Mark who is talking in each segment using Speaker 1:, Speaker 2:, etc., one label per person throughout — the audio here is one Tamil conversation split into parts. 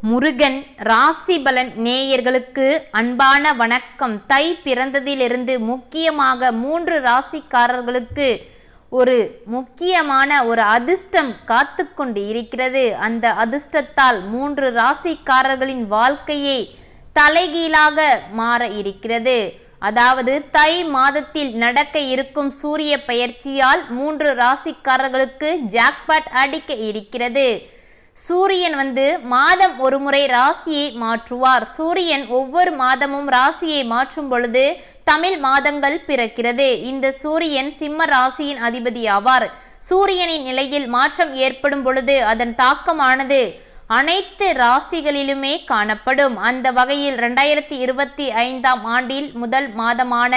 Speaker 1: முருகன் ராசிபலன் நேயர்களுக்கு அன்பான வணக்கம். தை பிறந்ததிலிருந்து முக்கியமாக மூன்று ராசிக்காரர்களுக்கு ஒரு முக்கியமான ஒரு அதிர்ஷ்டம் காத்து கொண்டு இருக்கிறது. அந்த அதிர்ஷ்டத்தால் மூன்று ராசிக்காரர்களின் வாழ்க்கையை தலைகீழாக மாற இருக்கிறது. அதாவது தை மாதத்தில் நடக்க இருக்கும் சூரிய பயிற்சியால் மூன்று ராசிக்காரர்களுக்கு ஜாக்பாட் அடிக்க இருக்கிறது. சூரியன் வந்து மாதம் ஒரு முறை ராசியை மாற்றுவார். சூரியன் ஒவ்வொரு மாதமும் ராசியை மாற்றும் பொழுது தமிழ் மாதங்கள் பிறக்கிறது. இந்த சூரியன் சிம்ம ராசியின் அதிபதி ஆவார். சூரியனின் நிலையில் மாற்றம் ஏற்படும் பொழுது அதன் தாக்கமானது அனைத்து ராசிகளிலுமே காணப்படும். அந்த வகையில் ரெண்டாயிரத்தி இருபத்தி ஐந்தாம் ஆண்டில் முதல் மாதமான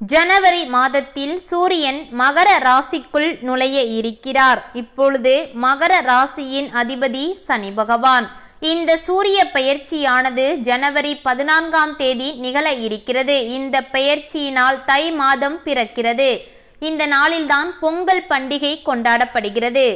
Speaker 1: ஜனவரி மாதத்தில் சூரியன் மகர ராசிக்குள் நுழைய இருக்கிறார். இப்பொழுது மகர ராசியின் அதிபதி சனி பகவான். இந்த சூரிய பெயர்ச்சியானது ஜனவரி பதினான்காம் தேதி நிகழ இருக்கிறது. இந்த பெயர்ச்சியினால் தை மாதம் பிறக்கிறது. இந்த நாளில்தான் பொங்கல் பண்டிகை கொண்டாடப்படுகிறது.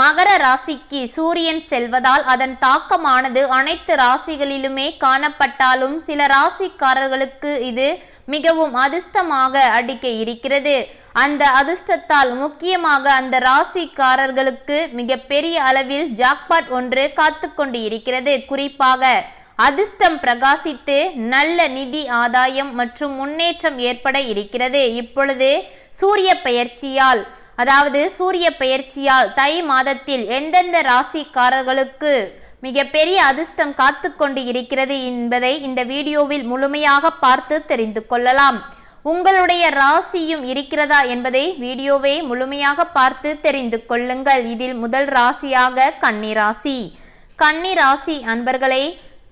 Speaker 1: மகர ராசிக்கு சூரியன் செல்வதால் அதன் தாக்கமானது அனைத்து ராசிகளிலுமே காணப்பட்டாலும் சில ராசிக்காரர்களுக்கு இது மிகவும் அதிர்ஷ்டமாக அடிக்க இருக்கிறது. அந்த அதிர்ஷ்டத்தால் முக்கியமாக அந்த ராசிக்காரர்களுக்கு மிக பெரிய அளவில் ஜாக்பாட் ஒன்று காத்து கொண்டு இருக்கிறது குறிப்பாக அதிர்ஷ்டம் பிரகாசித்து நல்ல நிதி ஆதாயம் மற்றும் முன்னேற்றம் ஏற்பட இருக்கிறது. இப்பொழுது சூரிய பெயர்ச்சியால் அதாவது சூரிய பெயர்ச்சியால் தை மாதத்தில் எந்தெந்த ராசிக்காரர்களுக்கு மிகப்பெரிய அதிர்ஷ்டம் காத்து கொண்டு இருக்கிறது என்பதை இந்த வீடியோவில் முழுமையாக பார்த்து தெரிந்து கொள்ளலாம். உங்களுடைய ராசியும் இருக்கிறதா என்பதை வீடியோவை முழுமையாக பார்த்து தெரிந்து கொள்ளுங்கள். இதில் முதல் ராசியாக கன்னி ராசி கன்னி ராசி அன்பர்களை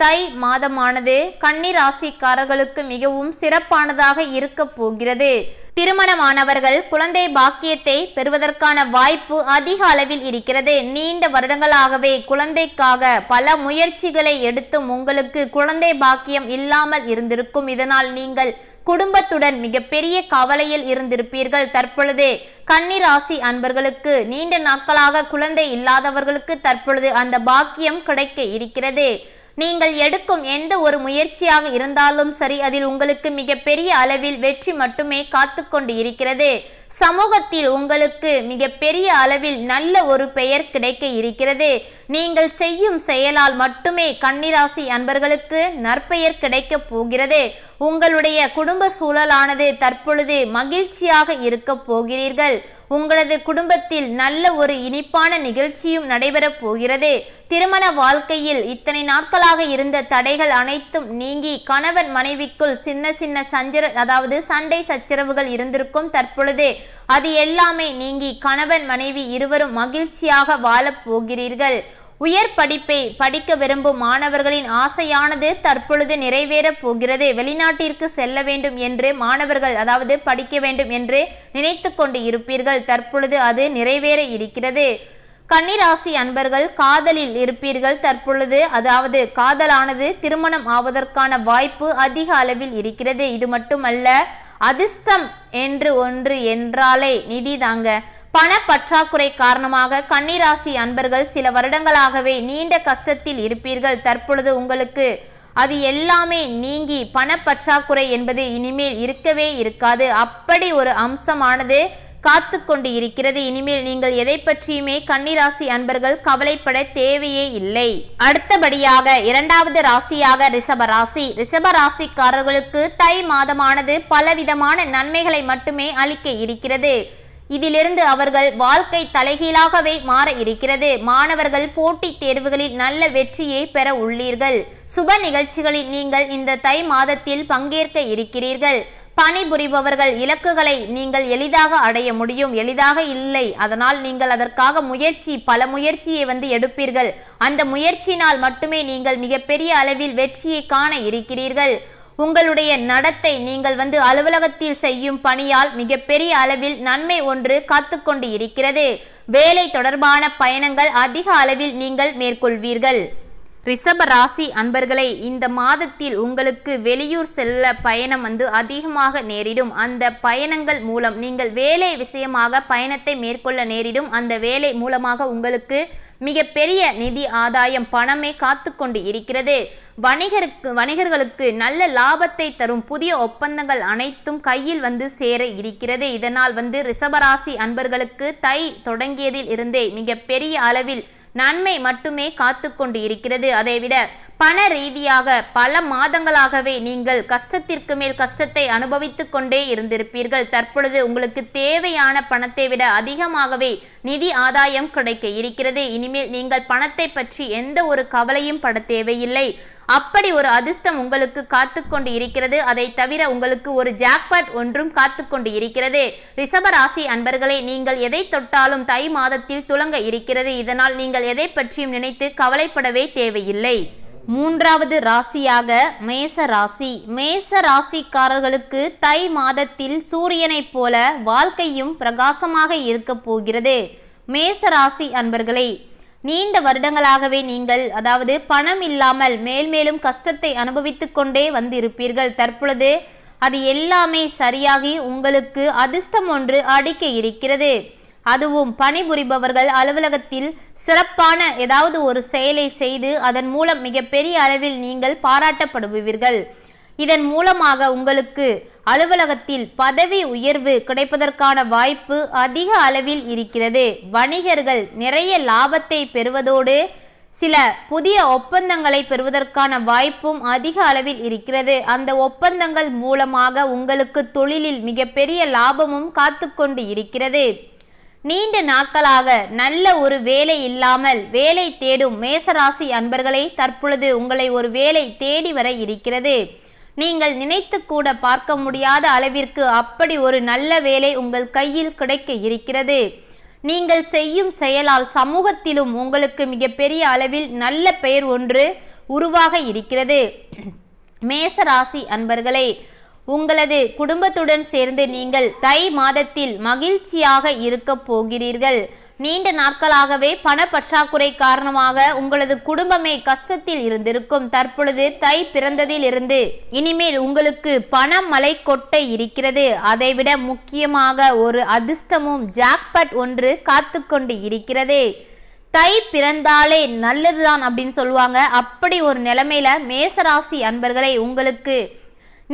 Speaker 1: தை மாதமானது கன்னிராசிக்காரர்களுக்கு மிகவும் சிறப்பானதாக இருக்க போகிறது. திருமணமானவர்கள் குழந்தை பாக்கியத்தை பெறுவதற்கான வாய்ப்பு அதிக அளவில் இருக்கிறது. நீண்ட வருடங்களாகவே குழந்தைக்காக பல முயற்சிகளை எடுத்தும் உங்களுக்கு குழந்தை பாக்கியம் இல்லாமல் இருந்திருக்கும். இதனால் நீங்கள் குடும்பத்துடன் மிகப்பெரிய கவலையில் இருந்திருப்பீர்கள். தற்பொழுது கன்னிராசி அன்பர்களுக்கு நீண்ட நாட்களாக குழந்தை இல்லாதவர்களுக்கு தற்பொழுது அந்த பாக்கியம் கிடைக்க இருக்கிறது. நீங்கள் எடுக்கும் எந்த ஒரு முயற்சியாக இருந்தாலும் சரி அதில் உங்களுக்கு மிகப்பெரிய அளவில் வெற்றி மட்டுமே காத்து கொண்டு இருக்கிறது. சமூகத்தில் உங்களுக்கு மிகப்பெரிய அளவில் நல்ல ஒரு பெயர் கிடைக்க இருக்கிறது. நீங்கள் செய்யும் செயலால் மட்டுமே கன்னிராசி அன்பர்களுக்கு நற்பெயர் கிடைக்கப் போகிறது. உங்களுடைய குடும்ப சூழலானது தற்பொழுது மகிழ்ச்சியாக இருக்க போகிறீர்கள். உங்களது குடும்பத்தில் நல்ல ஒரு இனிப்பான நிகழ்ச்சியும் நடைபெறப் போகிறது. திருமண வாழ்க்கையில் இத்தனை நாட்களாக இருந்த தடைகள் அனைத்தும் நீங்கி கணவன் மனைவிக்குள் சின்ன சின்ன சஞ்சர அதாவது சண்டை சச்சரவுகள் இருந்திருக்கும் தற்பொழுது. அது எல்லாமே நீங்கி கணவன் மனைவி இருவரும் மகிழ்ச்சியாக வாழப் போகிறீர்கள். உயர் படிப்பை படிக்க விரும்பும் மாணவர்களின் ஆசையானது தற்பொழுது நிறைவேறப் போகிறது. வெளிநாட்டிற்கு செல்ல வேண்டும் என்று மாணவர்கள் அதாவது படிக்க வேண்டும் என்று நினைத்து கொண்டு இருப்பீர்கள். தற்பொழுது அது நிறைவேற இருக்கிறது. கன்னிராசி அன்பர்கள் காதலில் இருப்பீர்கள். தற்பொழுது அதாவது காதலானது திருமணம் ஆவதற்கான வாய்ப்பு அதிக அளவில் இருக்கிறது. இது மட்டுமல்ல அதிர்ஷ்டம் என்று ஒன்று என்றாலே நிதி தாங்க. பண பற்றாக்குறை காரணமாக கன்னிராசி அன்பர்கள் சில வருடங்களாகவே நீண்ட கஷ்டத்தில் இருப்பீர்கள். தற்பொழுது உங்களுக்கு அது எல்லாமே நீங்கி பண பற்றாக்குறை என்பது இனிமேல் இருக்கவே இருக்காது. அப்படி ஒரு அம்சமானது காத்து கொண்டு இருக்கிறது. இனிமேல் நீங்கள் எதை பற்றியுமே கன்னிராசி அன்பர்கள் கவலைப்பட தேவையே இல்லை. அடுத்தபடியாக இரண்டாவது ராசியாக ரிஷப ராசி. ரிஷப ராசிக்காரர்களுக்கு தை மாதமானது பலவிதமான நன்மைகளை மட்டுமே அளிக்க இருக்கிறது. இதிலிருந்து அவர்கள் வாழ்க்கை தலைகீழாகவே மாற இருக்கிறது. மாணவர்கள் போட்டித் தேர்வுகளில் நல்ல வெற்றியை பெற உள்ளீர்கள். சுப நிகழ்ச்சிகளில் நீங்கள் இந்த தை மாதத்தில் பங்கேற்க இருக்கிறீர்கள். பணிபுரிபவர்கள் இலக்குகளை நீங்கள் எளிதாக அடைய முடியும். எளிதாக இல்லை. அதனால் நீங்கள் அதற்காக முயற்சி பல முயற்சியை வந்து எடுப்பீர்கள். அந்த முயற்சியினால் மட்டுமே நீங்கள் மிகப்பெரிய அளவில் வெற்றியை காண இருக்கிறீர்கள். உங்களுடைய நடத்தை நீங்கள் வந்து அலுவலகத்தில் செய்யும் பணியால் மிகப்பெரிய அளவில் நன்மை ஒன்று காத்துக்கொண்டு இருக்கிறது. வேலை தொடர்பான பயணங்கள் அதிக அளவில் நீங்கள் மேற்கொள்வீர்கள். ரிஷப ராசி அன்பர்களை இந்த மாதத்தில் உங்களுக்கு வெளியூர் செல்ல பயணம் வந்து அதிகமாக நேரிடும். அந்த பயணங்கள் மூலம் நீங்கள் வேலை விஷயமாக பயணத்தை மேற்கொள்ள நேரிடும். அந்த வேலை மூலமாக உங்களுக்கு மிகப்பெரிய நிதி ஆதாயம் பணமே காத்து கொண்டு இருக்கிறது. வணிகருக்கு வணிகர்களுக்கு நல்ல லாபத்தை தரும் புதிய ஒப்பந்தங்கள் அனைத்தும் கையில் வந்து சேர இருக்கிறது. இதனால் வந்து ரிஷபராசி அன்பர்களுக்கு தை தொடங்கியதில் இருந்தே மிகப்பெரிய அளவில் நன்மை மட்டுமே காத்து கொண்டு இருக்கிறது. அதைவிட பண ரீதியாக பல மாதங்களாகவே நீங்கள் கஷ்டத்திற்கு மேல் கஷ்டத்தை அனுபவித்து கொண்டே இருந்திருப்பீர்கள். தற்பொழுது உங்களுக்கு தேவையான பணத்தை விட அதிகமாகவே நிதி ஆதாயம் கிடைக்க இருக்கிறது. இனிமேல் நீங்கள் பணத்தை பற்றி எந்த ஒரு கவலையும் பட தேவையில்லை. அப்படி ஒரு அதிர்ஷ்டம் உங்களுக்கு காத்துக்கொண்டு இருக்கிறது. அதை தவிர உங்களுக்கு ஒரு ஜாக்பாட் ஒன்றும் காத்துக்கொண்டு இருக்கிறது. ரிஷபராசி அன்பர்களே நீங்கள் எதை தொட்டாலும் தை மாதத்தில் துலங்க இருக்கிறது. இதனால் நீங்கள் எதை பற்றியும் நினைத்து கவலைப்படவே தேவையில்லை. மூன்றாவது ராசியாக மேச ராசி. மேச ராசிக்காரர்களுக்கு தை மாதத்தில் சூரியனைப் போல வாழ்க்கையும் பிரகாசமாக இருக்கப் போகிறது. மேச ராசி அன்பர்களே நீண்ட வருடங்களாகவே நீங்கள் அதாவது பணம் இல்லாமல் மேல் மேலும் கஷ்டத்தை அனுபவித்துக் கொண்டே வந்திருப்பீர்கள். தற்பொழுது அது எல்லாமே சரியாகி உங்களுக்கு அதிர்ஷ்டம் ஒன்று அடிக்க இருக்கிறது. அதுவும் பணிபுரிபவர்கள் அலுவலகத்தில் சிறப்பான ஏதாவது ஒரு செயலை செய்து அதன் மூலம் மிகப்பெரிய அளவில் நீங்கள் பாராட்டப்படுவீர்கள் இதன் மூலமாக உங்களுக்கு அலுவலகத்தில் பதவி உயர்வு கிடைப்பதற்கான வாய்ப்பு அதிக அளவில் இருக்கிறது. வணிகர்கள் நிறைய லாபத்தை பெறுவதோடு சில புதிய ஒப்பந்தங்களை பெறுவதற்கான வாய்ப்பும் அதிக அளவில் இருக்கிறது. அந்த ஒப்பந்தங்கள் மூலமாக உங்களுக்கு தொழிலில் மிகப்பெரிய லாபமும் காத்து கொண்டு இருக்கிறது. நீண்ட நாட்களாக நல்ல ஒரு வேலை இல்லாமல் வேலை தேடும் மேசராசி அன்பர்களை தற்பொழுது உங்களை ஒரு வேலை தேடி வர இருக்கிறது. நீங்கள் நினைத்து கூட பார்க்க முடியாத அளவிற்கு அப்படி ஒரு நல்ல வேலை உங்கள் கையில் கிடைக்க இருக்கிறது. நீங்கள் செய்யும் செயலால் சமூகத்திலும் உங்களுக்கு மிகப்பெரிய அளவில் நல்ல பெயர் ஒன்று உருவாக இருக்கிறது. மேசராசி அன்பர்களே உங்களது குடும்பத்துடன் சேர்ந்து நீங்கள் தை மாதத்தில் மகிழ்ச்சியாக இருக்க போகிறீர்கள். நீண்ட நாட்களாகவே பண பற்றாக்குறை காரணமாக உங்களது குடும்பமே கஷ்டத்தில் இருந்திருக்கும். தற்பொழுது தை பிறந்ததில் இருந்து இனிமேல் உங்களுக்கு பணம் மலை கொட்டை இருக்கிறது. அதைவிட முக்கியமாக ஒரு அதிர்ஷ்டமும் ஜாக்பட் ஒன்று காத்து கொண்டு இருக்கிறது. தை பிறந்தாலே நல்லதுதான் அப்படின்னு சொல்லுவாங்க. அப்படி ஒரு நிலைமையில மேசராசி அன்பர்களை உங்களுக்கு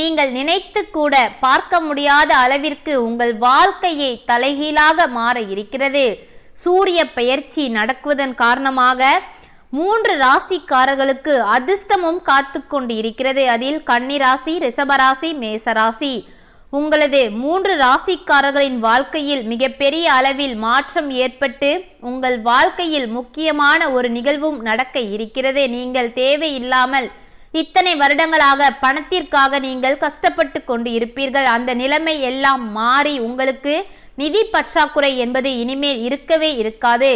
Speaker 1: நீங்கள் நினைத்து கூட பார்க்க முடியாத அளவிற்கு உங்கள் வாழ்க்கையை தலைகீழாக மாற இருக்கிறது. சூரிய பெயர்ச்சி நடக்குவதன் காரணமாக மூன்று ராசிக்காரர்களுக்கு அதிர்ஷ்டமும் காத்து கொண்டு இருக்கிறது அதில் கன்னிராசி ரிஷபராசி மேசராசி உங்களது மூன்று ராசிக்காரர்களின் வாழ்க்கையில் மிகப்பெரிய அளவில் மாற்றம் ஏற்பட்டு உங்கள் வாழ்க்கையில் முக்கியமான ஒரு நிகழ்வும் நடக்க இருக்கிறது. நீங்கள் தேவையில்லாமல் இத்தனை வருடங்களாக பணத்திற்காக நீங்கள் கஷ்டப்பட்டு கொண்டு இருப்பீர்கள் அந்த நிலைமை எல்லாம் மாறி உங்களுக்கு நிதி பற்றாக்குறை என்பது இனிமேல் இருக்கவே இருக்காது.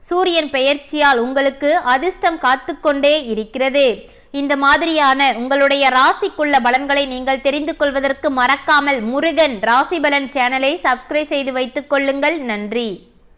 Speaker 1: சூரியன் பெயர்ச்சியால் உங்களுக்கு அதிர்ஷ்டம் காத்துக்கொண்டே இருக்கிறது. இந்த மாதிரியான உங்களுடைய ராசிக்குள்ள பலன்களை நீங்கள் தெரிந்து கொள்வதற்கு மறக்காமல் முருகன் ராசி பலன் சேனலை சப்ஸ்கிரைப் செய்து வைத்துக் கொள்ளுங்கள். நன்றி.